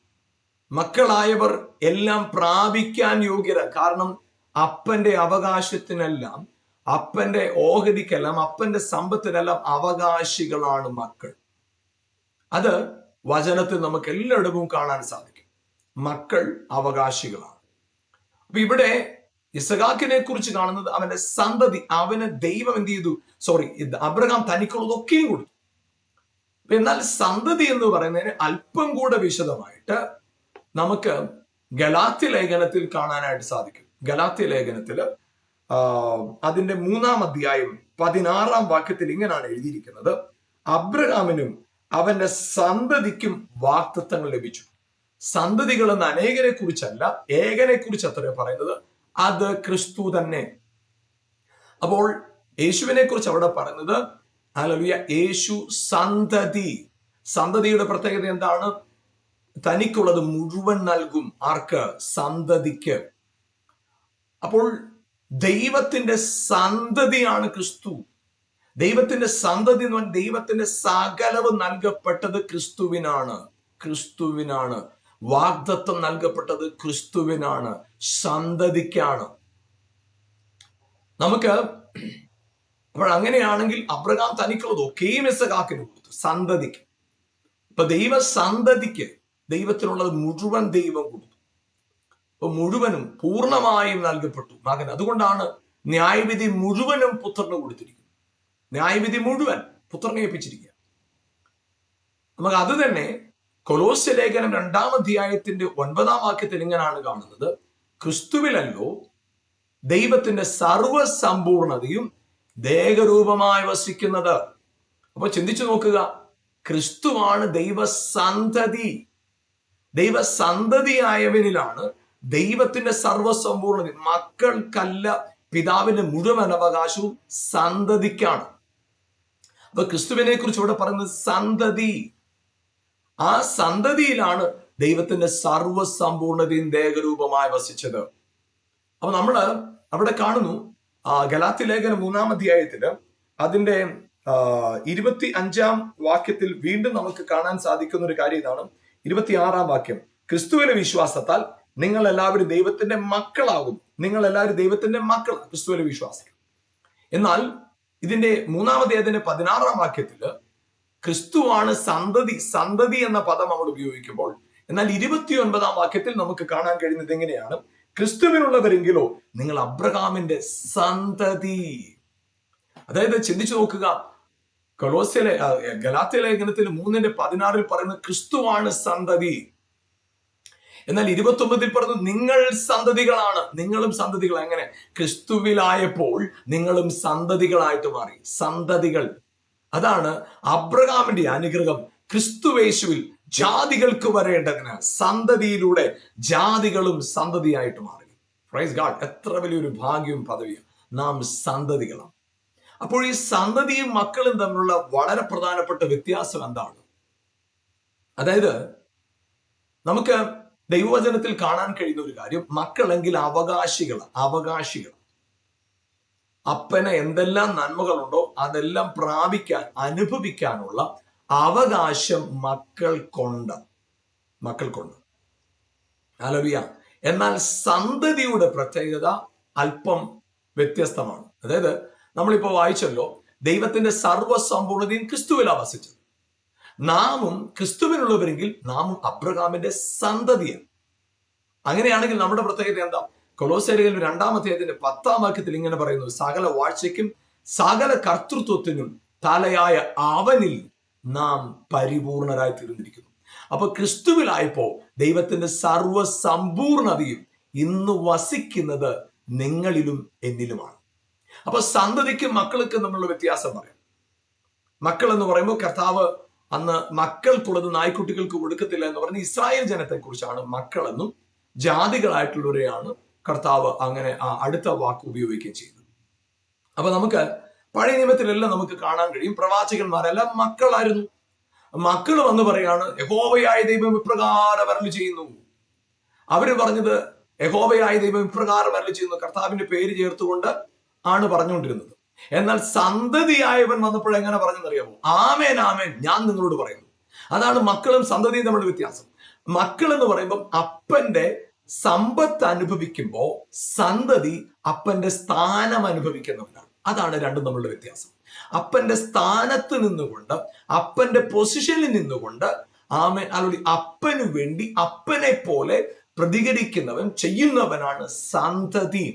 മക്കളായവർ എല്ലാം പ്രാപിക്കാൻ യോഗ്യത. കാരണം അപ്പന്റെ അവകാശത്തിനെല്ലാം അപ്പന്റെ ഓഹരിക്കെല്ലാം അപ്പന്റെ സമ്പത്തിനെല്ലാം അവകാശികളാണ് മക്കൾ. അത് വചനത്തിൽ നമുക്ക് എല്ലായിടവും കാണാൻ സാധിക്കും. മക്കൾ അവകാശികളാണ്. അപ്പൊ ഇവിടെ ഇസഖാക്കിനെ കുറിച്ച് കാണുന്നത് അവന്റെ സന്തതി അവന് ദൈവം എന്ത് ചെയ്തു? സോറി അബ്രഹാം തനിക്കുള്ളതൊക്കെയും കൊടുത്തു. എന്നാൽ സന്തതി എന്ന് പറയുന്നതിന് അല്പം കൂടെ വിശദമായിട്ട് നമുക്ക് ഗലാത്യ ലേഖനത്തിൽ കാണാനായിട്ട് സാധിക്കും. ഗലാത്യ ലേഖനത്തിൽ അതിന്റെ മൂന്നാം അധ്യായം പതിനാറാം വാക്യത്തിൽ ഇങ്ങനെയാണ് എഴുതിയിരിക്കുന്നത്. അബ്രഹാമിനും അവന്റെ സന്തതിക്കും വാക്തത്വങ്ങൾ ലഭിച്ചു. സന്തതികൾ എന്ന അനേകരെ കുറിച്ചല്ല ഏകനെ കുറിച്ച് അത്രയോ പറയുന്നത്. അത് ക്രിസ്തു തന്നെ. അപ്പോൾ യേശുവിനെ കുറിച്ച് അവിടെ പറയുന്നത് ഹല്ലേലൂയ യേശു സന്തതി. സന്തതിയുടെ പ്രത്യേകത എന്താണ്? തനിക്കുള്ളത് മുഴുവൻ നൽകും ആർക്ക്? സന്തതിക്ക്. അപ്പോൾ ദൈവത്തിന്റെ സന്തതിയാണ് ക്രിസ്തു. ദൈവത്തിന്റെ സന്തതി എന്ന് പറഞ്ഞാൽ ദൈവത്തിന്റെ സകലവ് നൽകപ്പെട്ടത് ക്രിസ്തുവിനാണ്. ക്രിസ്തുവിനാണ്. വാഗ്ദത്വം നൽകപ്പെട്ടത് ക്രിസ്തുവിനാണ്. സന്തതിക്കാണ്. നമുക്ക് അപ്പോൾ അങ്ങനെയാണെങ്കിൽ അബ്രഹാം തനിക്കുള്ളത് ഒക്കെയും ഇസഹാക്കിന് കൊടുത്തു. സന്തതിക്ക്. ഇപ്പൊ ദൈവ സന്തതിക്ക് ദൈവത്തിനുള്ളത് മുഴുവൻ ദൈവം കൊടുത്തു. അപ്പൊ മുഴുവനും പൂർണമായും നൽകപ്പെട്ടു. മകൻ അതുകൊണ്ടാണ് ന്യായവിധി മുഴുവനും പുത്രന് കൊടുത്തിരിക്കുന്നത്. ന്യായവിധി മുഴുവൻ പുത്രനെ ഏൽപ്പിച്ചിരിക്കുക. നമുക്ക് അത് തന്നെ കൊലോസ്യ ലേഖനം രണ്ടാം അധ്യായത്തിന്റെ ഒൻപതാം വാക്യത്തിൽ ഇങ്ങനെയാണ് കാണുന്നത്. ക്രിസ്തുവിലല്ലോ ദൈവത്തിന്റെ സർവസമ്പൂർണതയും ദേഹരൂപമായി വസിക്കുന്നത്. അപ്പൊ ചിന്തിച്ചു നോക്കുക ക്രിസ്തുവാണ് ദൈവസന്തതി. ദൈവസന്തതിയായവനിലാണ് ദൈവത്തിന്റെ സർവസമ്പൂർണത മക്കൾക്കല്ല പിതാവിന്റെ മുഴുവൻ അവകാശവും സന്തതിക്കാണ്. അപ്പൊ ക്രിസ്തുവിനെ കുറിച്ച് ഇവിടെ പറയുന്നത് സന്തതി. ആ സന്തതിയിലാണ് ദൈവത്തിന്റെ സർവസമ്പൂർണതയും ദേഹരൂപമായി വസിച്ചത്. അപ്പൊ നമ്മൾ അവിടെ കാണുന്നു ഗലാത്തി ലേഖന മൂന്നാം അധ്യായത്തിൽ അതിന്റെ ഇരുപത്തി അഞ്ചാം വാക്യത്തിൽ വീണ്ടും നമുക്ക് കാണാൻ സാധിക്കുന്ന ഒരു കാര്യം ഇതാണ്. ഇരുപത്തിയാറാം വാക്യം. ക്രിസ്തുവിലെ വിശ്വാസത്താൽ നിങ്ങൾ എല്ലാവരും ദൈവത്തിന്റെ മക്കളാകും നിങ്ങൾ എല്ലാവരും ദൈവത്തിന്റെ മക്കൾ ക്രിസ്തുവിലെ വിശ്വാസം എന്നാൽ ഇതിന്റെ മൂന്നാമത്തെ ഏതിന്റെ പതിനാറാം വാക്യത്തിൽ ക്രിസ്തുവാണ് സന്തതി സന്തതി എന്ന പദം നമ്മൾ ഉപയോഗിക്കുമ്പോൾ എന്നാൽ ഇരുപത്തിയൊൻപതാം വാക്യത്തിൽ നമുക്ക് കാണാൻ കഴിയുന്നത് എങ്ങനെയാണ്? ക്രിസ്തുവിനുള്ളവരെങ്കിലോ നിങ്ങൾ അബ്രഹാമിന്റെ സന്തതി. അതായത് ചിന്തിച്ചു നോക്കുക കൊളോസ്യലെ ഗലാത്തിയ ലേഖനത്തിൽ മൂന്നിന്റെ പതിനാറിൽ പറയുന്നത് ക്രിസ്തുവാണ് സന്തതി. എന്നാൽ ഇരുപത്തി ഒമ്പതിൽ പറഞ്ഞു നിങ്ങൾ സന്തതികളാണ്. നിങ്ങളും സന്തതികൾ എങ്ങനെ? ക്രിസ്തുവിലായപ്പോൾ നിങ്ങളും സന്തതികളായിട്ട് മാറി. സന്തതികൾ. അതാണ് അബ്രഹാമിന്റെ അനുഗ്രഹം. ക്രിസ്തുവേശുവിൽ ജാതികൾക്ക് വരേണ്ടതിന് സന്തതിയിലൂടെ ജാതികളും സന്തതിയായിട്ട് മാറി. പ്രൈസ് ഗാഡ് എത്ര വലിയൊരു ഭാഗ്യവും പദവിയും. നാം സന്തതികളാണ്. അപ്പോൾ ഈ സന്തതിയും മക്കളും തമ്മിലുള്ള വളരെ പ്രധാനപ്പെട്ട വ്യത്യാസം എന്താണ്? അതായത് നമുക്ക് ദൈവവചനത്തിൽ കാണാൻ കഴിയുന്ന ഒരു കാര്യം മക്കളെങ്കിൽ അവകാശികൾ അവകാശികൾ. അപ്പന് എന്തെല്ലാം നന്മകളുണ്ടോ അതെല്ലാം പ്രാപിക്കാൻ അനുഭവിക്കാനുള്ള അവകാശം മക്കൾക്കുണ്ട്. മക്കൾക്കുണ്ട്. ആലോചിയ എന്നാൽ സന്തതിയുടെ പ്രത്യേകത അല്പം വ്യത്യസ്തമാണ്. അതായത് നമ്മളിപ്പോ വായിച്ചല്ലോ ദൈവത്തിന്റെ സർവസമ്പൂർണതയും ക്രിസ്തുവിൽ വസിച്ചത് നാമും ക്രിസ്തുവിനുള്ളവരെങ്കിൽ നാമും അബ്രഹാമിന്റെ സന്തതിയാണ്. അങ്ങനെയാണെങ്കിൽ നമ്മുടെ പ്രത്യേകത എന്താ? കൊലോസേരയിൽ രണ്ടാമത്തെ അതിന്റെ പത്താം വാക്യത്തിൽ ഇങ്ങനെ പറയുന്നു സകല വാഴ്ചയ്ക്കും സകല കർത്തൃത്വത്തിനും തലയായ അവനിൽ നാം പരിപൂർണരായി തീർന്നിരിക്കുന്നു. അപ്പൊ ക്രിസ്തുവിലായപ്പോ ദൈവത്തിന്റെ സർവസമ്പൂർണതയും ഇന്ന് വസിക്കുന്നത് നിങ്ങളിലും എന്നിലുമാണ്. അപ്പൊ സന്തതിക്കും മക്കൾക്കും തമ്മിലുള്ള വ്യത്യാസം പറയാം. മക്കൾ എന്ന് പറയുമ്പോൾ കർത്താവ് അന്ന് മക്കൾ മക്കൾക്കുള്ളത് നായ്ക്കുട്ടികൾക്ക് കൊടുക്കത്തില്ല എന്ന് പറഞ്ഞ് ഇസ്രായേൽ ജനത്തെ കുറിച്ചാണ് മക്കളെന്നും ജാതികളായിട്ടുള്ളവരെയാണ് കർത്താവ് അങ്ങനെ ആ അടുത്ത വാക്ക് ഉപയോഗിക്കുകയും ചെയ്തത് അപ്പൊ നമുക്ക് പഴയ നിയമത്തിലെല്ലാം നമുക്ക് കാണാൻ കഴിയും. പ്രവാചകന്മാരെല്ലാം മക്കളായിരുന്നു. മക്കൾ വന്ന് പറയാണ് യഹോവയായ ദൈവം ഇപ്രകാരം വരൽ ചെയ്യുന്നു. അവർ പറഞ്ഞത് യഹോവയായ ദൈവം ഇപ്രകാരം വരൽ ചെയ്യുന്നു. കർത്താവിന്റെ പേര് ചേർത്തുകൊണ്ട് ആണ് പറഞ്ഞുകൊണ്ടിരുന്നത്. എന്നാൽ സന്തതിയായവൻ വന്നപ്പോൾ എങ്ങനെ പറഞ്ഞെന്നറിയാമോ? ആമേൻ ആമേൻ ഞാൻ നിങ്ങളോട് പറയുന്നു. അതാണ് മക്കളും സന്തതിയും തമ്മിലുള്ള വ്യത്യാസം. മക്കൾ എന്ന് പറയുമ്പോൾ അപ്പന്റെ സമ്പത്ത് അനുഭവിക്കുമ്പോൾ സന്തതി അപ്പന്റെ സ്ഥാനം അനുഭവിക്കുന്നവരാണ് അതാണ് രണ്ടും തമ്മിലുള്ള വ്യത്യാസം. അപ്പന്റെ സ്ഥാനത്ത് നിന്നുകൊണ്ട് അപ്പന്റെ പൊസിഷനിൽ നിന്നുകൊണ്ട് ആമേ അല്ലെങ്കിൽ അപ്പനു വേണ്ടി അപ്പനെ പോലെ പ്രതികരിക്കുന്നവൻ ചെയ്യുന്നവനാണ് സന്തതി.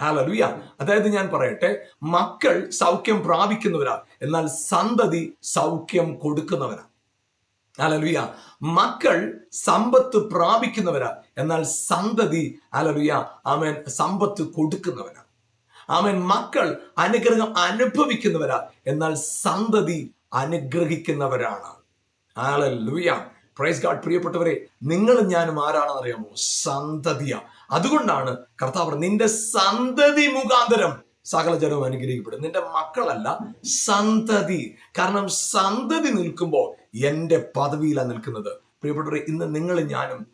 ഹാലലുയ അതായത് ഞാൻ പറയട്ടെ മക്കൾ സൗഖ്യം പ്രാപിക്കുന്നവരാ എന്നാൽ സന്തതി സൗഖ്യം കൊടുക്കുന്നവരാ. അലലുയ മക്കൾ സമ്പത്ത് പ്രാപിക്കുന്നവരാ എന്നാൽ സന്തതി അലലുയ ആമേൻ സമ്പത്ത് കൊടുക്കുന്നവരാ. ആമേൻ മക്കൾ അനുഗ്രഹം അനുഭവിക്കുന്നവരാ എന്നാൽ സന്തതി അനുഗ്രഹിക്കുന്നവരാണ്. ആലലുയ പ്രൈസ് ഗാഡ് പ്രിയപ്പെട്ടവരെ നിങ്ങളും ഞാനും ആരാണെന്ന് അറിയാമോ സന്തതിയ. അതുകൊണ്ടാണ് കർത്താവ് നിന്റെ സന്തതി മുഖാന്തരം സകല ജനവും അനുഗ്രഹിക്കപ്പെടും. നിന്റെ മക്കളല്ല സന്തതി. കാരണം സന്തതി നിൽക്കുമ്പോൾ എന്റെ പദവിയിലാണ് നിൽക്കുന്നത്. പ്രിയപ്പെട്ടവരെ ഇന്ന് നിങ്ങൾ ഞാനും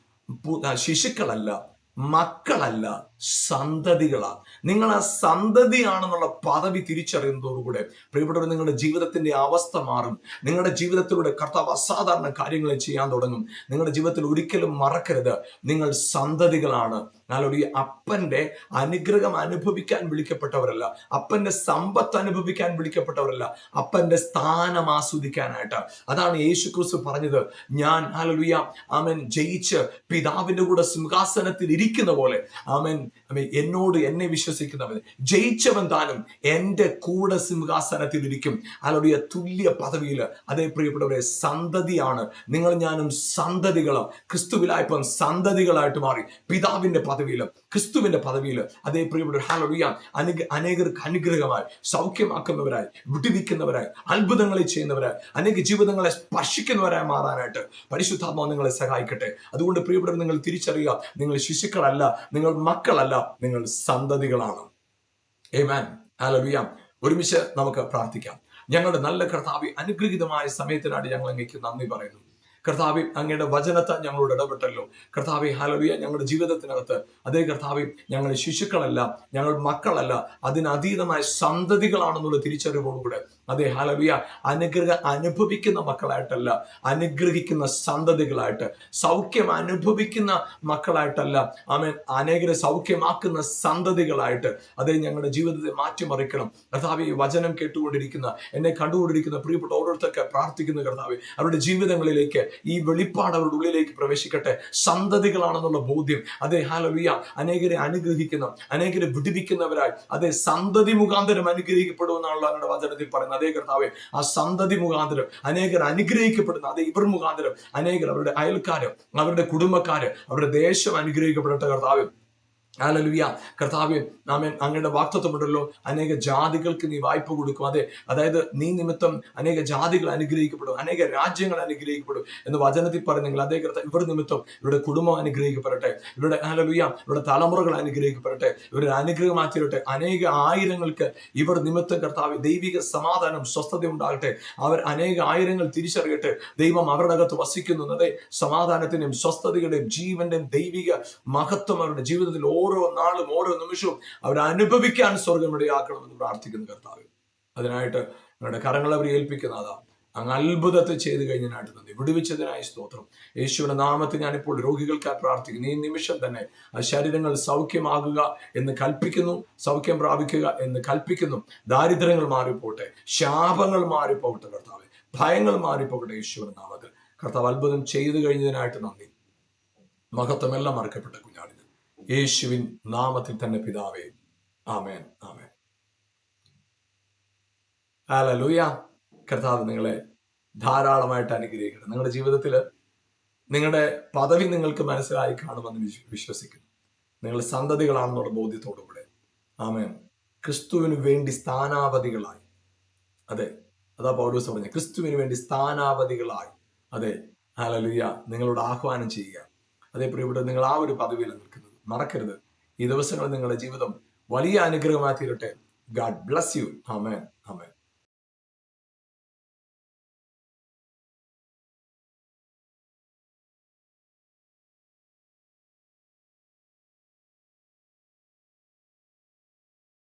ശിശുക്കളല്ല മക്കളല്ല. സന്തതികളാണ്. നിങ്ങൾ ആ സന്തതിയാണെന്നുള്ള പദവി തിരിച്ചറിയുന്നതോടുകൂടെ പ്രിയപ്പെട്ടവർ നിങ്ങളുടെ ജീവിതത്തിന്റെ അവസ്ഥ മാറും. നിങ്ങളുടെ ജീവിതത്തിലൂടെ കർത്താവ് അസാധാരണ കാര്യങ്ങൾ ചെയ്യാൻ തുടങ്ങും. നിങ്ങളുടെ ജീവിതത്തിൽ ഒരിക്കലും മറക്കരുത്. നിങ്ങൾ സന്തതികളാണ്. നാലൊരു അപ്പന്റെ അനുഗ്രഹം അനുഭവിക്കാൻ വിളിക്കപ്പെട്ടവരല്ല. അപ്പന്റെ സമ്പത്ത് അനുഭവിക്കാൻ വിളിക്കപ്പെട്ടവരല്ല. അപ്പന്റെ സ്ഥാനം ആസ്വദിക്കാനായിട്ട്. അതാണ് യേശു ക്രിസ്തു പറഞ്ഞത്. ഞാൻ ഹാലലുയ ആമൻ ജയിച്ച് പിതാവിന്റെ കൂടെ സിംഹാസനത്തിൽ ഇരിക്കുന്ന പോലെ ആമൻ എന്നോട് എന്നെ വിശ്വസിക്കുന്നവൻ. ജയിച്ചവൻ താനും എന്റെ കൂടെ സിംഹാസനത്തിൽ ഇരിക്കും. അയാളുടെ തുല്യ പദവിയിൽ. അതേ പ്രിയപ്പെട്ടവരെ സന്തതിയാണ്. നിങ്ങൾ ഞാനും സന്തതികളും. ക്രിസ്തുവിലായപ്പം സന്തതികളായിട്ട് മാറി. പിതാവിന്റെ പദവിയിൽ ക്രിസ്തുവിന്റെ പദവിയിൽ. അതേ പ്രിയപ്പെട്ട ഹാലൊഴിയ അനുഗ അനേകർക്ക് അനുഗ്രഹമായി. സൗഖ്യമാക്കുന്നവരായി വിടുവിക്കുന്നവരായി അത്ഭുതങ്ങളെ ചെയ്യുന്നവരായി അനേക ജീവിതങ്ങളെ സ്പർശിക്കുന്നവരായി മാറാനായിട്ട് പരിശുദ്ധാത്മാവ് നിങ്ങളെ സഹായിക്കട്ടെ. അതുകൊണ്ട് പ്രിയപ്പെട്ടവർ നിങ്ങൾ തിരിച്ചറിയുക. നിങ്ങൾ ശിശുക്കളല്ല നിങ്ങൾ മക്കളല്ല. നിങ്ങൾ സന്തതികളാണ്. ഏമാൻ ഹാലറിയ ഒരുമിച്ച് നമുക്ക് പ്രാർത്ഥിക്കാം. ഞങ്ങളുടെ നല്ല കർത്താവി അനുഗ്രഹീതമായ സമയത്തിനാണ് ഞങ്ങൾ അങ്ങേക്ക് നന്ദി പറയുന്നു. കർത്താവി അങ്ങയുടെ വചനത്താൽ ഞങ്ങളോട് ഇടപെട്ടല്ലോ. കർത്താവ് ഹാലറിയ ഞങ്ങളുടെ ജീവിതത്തിനകത്ത് അതേ കർത്താവ് ഞങ്ങൾ ശിശുക്കളല്ല ഞങ്ങൾ മക്കളല്ല അതിനതീതമായ സന്തതികളാണെന്നുള്ള തിരിച്ചറിവോടുകൂടെ അതേ ഹാലറിയ അനുഗ്രഹ അനുഭവിക്കുന്ന മക്കളായിട്ടല്ല അനുഗ്രഹിക്കുന്ന സന്തതികളായിട്ട് സൗഖ്യം അനുഭവിക്കുന്ന മക്കളായിട്ടല്ല ആമേൻ അനേകരെ സൗഖ്യമാക്കുന്ന സന്തതികളായിട്ട് അതേ ഞങ്ങളുടെ ജീവിതത്തെ മാറ്റിമറിക്കണം. കർത്താവ് ഈ വചനം കേട്ടുകൊണ്ടിരിക്കുന്ന എന്നെ കണ്ടുകൊണ്ടിരിക്കുന്ന പ്രിയപ്പെട്ട ഓരോരുത്തർക്ക് പ്രാർത്ഥിക്കുന്ന കർത്താവ് അവരുടെ ജീവിതങ്ങളിലേക്ക് ഈ വെളിപ്പാട് അവരുടെ ഉള്ളിലേക്ക് പ്രവേശിക്കട്ടെ. സന്തതികളാണെന്നുള്ള ബോധ്യം. അതെ ഹാലവിയ അനേകരെ അനുഗ്രഹിക്കുന്ന. അനേകരെ വിടുവിക്കുന്നവരായി. അതെ സന്തതി മുഖാന്തരം അനുഗ്രഹിക്കപ്പെടുമെന്നാണല്ലോ അവരുടെ വചനത്തിൽ പറയുന്നത്. അതേ കർത്താവെ ആ സന്തതി മുഖാന്തരം അനേകർ അനുഗ്രഹിക്കപ്പെടുന്ന. അതെ ഇവർ മുഖാന്തരം അനേകർ അവരുടെ അയൽക്കാര് അവരുടെ കുടുംബക്കാര് അവരുടെ ദേശം അനുഗ്രഹിക്കപ്പെടട്ടെ കർത്താവ്. ഹാലലുയ കർത്താവ് നാമേ അങ്ങയുടെ വാക്തത്വമുണ്ടല്ലോ. അനേക ജാതികൾക്ക് നീ വായ്പ കൊടുക്കും. അതെ അതായത് നീ നിമിത്തം അനേക ജാതികൾ അനുഗ്രഹിക്കപ്പെടും. അനേക രാജ്യങ്ങൾ അനുഗ്രഹിക്കപ്പെടും എന്ന് വചനത്തിൽ പറഞ്ഞെങ്കിൽ അതേ കർത്താവ് ഇവർ നിമിത്തം ഇവരുടെ കുടുംബം അനുഗ്രഹിക്കപ്പെടട്ടെ. ഇവരുടെ ഹാലലുയ ഇവരുടെ തലമുറകൾ അനുഗ്രഹിക്കപ്പെടട്ടെ. ഇവരുടെ അനുഗ്രഹമാക്കിയിട്ടെ അനേക ആയിരങ്ങൾക്ക് ഇവർ നിമിത്തം കർത്താവ് ദൈവിക സമാധാനം സ്വസ്ഥത ഉണ്ടാകട്ടെ. അവർ അനേക ആയിരങ്ങൾ തിരിച്ചറിയട്ടെ. ദൈവം അവരുടെ അകത്ത് വസിക്കുന്നു. അതെ സമാധാനത്തിന്റെയും സ്വസ്ഥതയുടെയും ജീവന്റെയും ദൈവിക മഹത്വം അവരുടെ ജീവിതത്തിൽ ഓരോ നാളും ഓരോ നിമിഷവും അവർ അനുഭവിക്കാൻ സ്വർഗം ഇടയാക്കണമെന്ന് പ്രാർത്ഥിക്കുന്നു കർത്താവ്. അതിനായിട്ട് നിങ്ങളുടെ കരങ്ങൾ അവർ ഏൽപ്പിക്കുന്ന അതാ. അങ്ങ് അത്ഭുതത്തെ ചെയ്ത് കഴിഞ്ഞതിനായിട്ട് നന്ദി. വിടുവിച്ചതിനായി സ്തോത്രം. യേശുവിന്റെ നാമത്തിൽ ഞാനിപ്പോൾ രോഗികൾക്കായി പ്രാർത്ഥിക്കുന്നു. ഈ നിമിഷം തന്നെ ആ ശരീരങ്ങൾ സൗഖ്യമാകുക എന്ന് കൽപ്പിക്കുന്നു സൗഖ്യം പ്രാപിക്കുക എന്ന് കൽപ്പിക്കുന്നു. ദാരിദ്ര്യങ്ങൾ മാറിപ്പോട്ടെ ശാപങ്ങൾ മാറിപ്പോകട്ടെ കർത്താവ്. ഭയങ്ങൾ മാറിപ്പോകട്ടെ യേശുവിന്റെ നാമത്തിൽ. കർത്താവ് അത്ഭുതം ചെയ്തു കഴിഞ്ഞതിനായിട്ട് നന്ദി. മഹത്വമെല്ലാം മറക്കപ്പെട്ട കുഞ്ഞാടിന് യേശുവിൻ നാമത്തിൽ തന്നെ പിതാവേ. ആമേൻ. ആമേൻ. ഹല്ലേലൂയ. കർത്താവ് നിങ്ങളെ ധാരാളമായിട്ട് അനുഗ്രഹിക്കണം നിങ്ങളുടെ ജീവിതത്തിൽ നിങ്ങളുടെ പദവി നിങ്ങൾക്ക് മനസ്സിലായി കാണുമെന്ന് വിശ്വ- വിശ്വസിക്കുന്നു. നിങ്ങൾ സന്തതികളാണെന്നുള്ള ബോധ്യത്തോടുകൂടെ. ആമേൻ. ക്രിസ്തുവിന് വേണ്ടി സ്ഥാനാപതികളായി അതെ അതാ പൗരൂസ് പറഞ്ഞ ക്രിസ്തുവിന് വേണ്ടി സ്ഥാനാപതികളായി അതെ ഹാലലുയ നിങ്ങളോട് ആഹ്വാനം ചെയ്യുക. അതേ പ്രിയപ്പെട്ട നിങ്ങൾ ആ ഒരു പദവിയിൽ നിൽക്കുന്നത് മറക്കരുത് ഈ ദിവസങ്ങൾ നിങ്ങളുടെ ജീവിതം വലിയ അനുഗ്രഹമായി തീരട്ടെ ഗാഡ് ബ്ലസ് യു ആമേൻ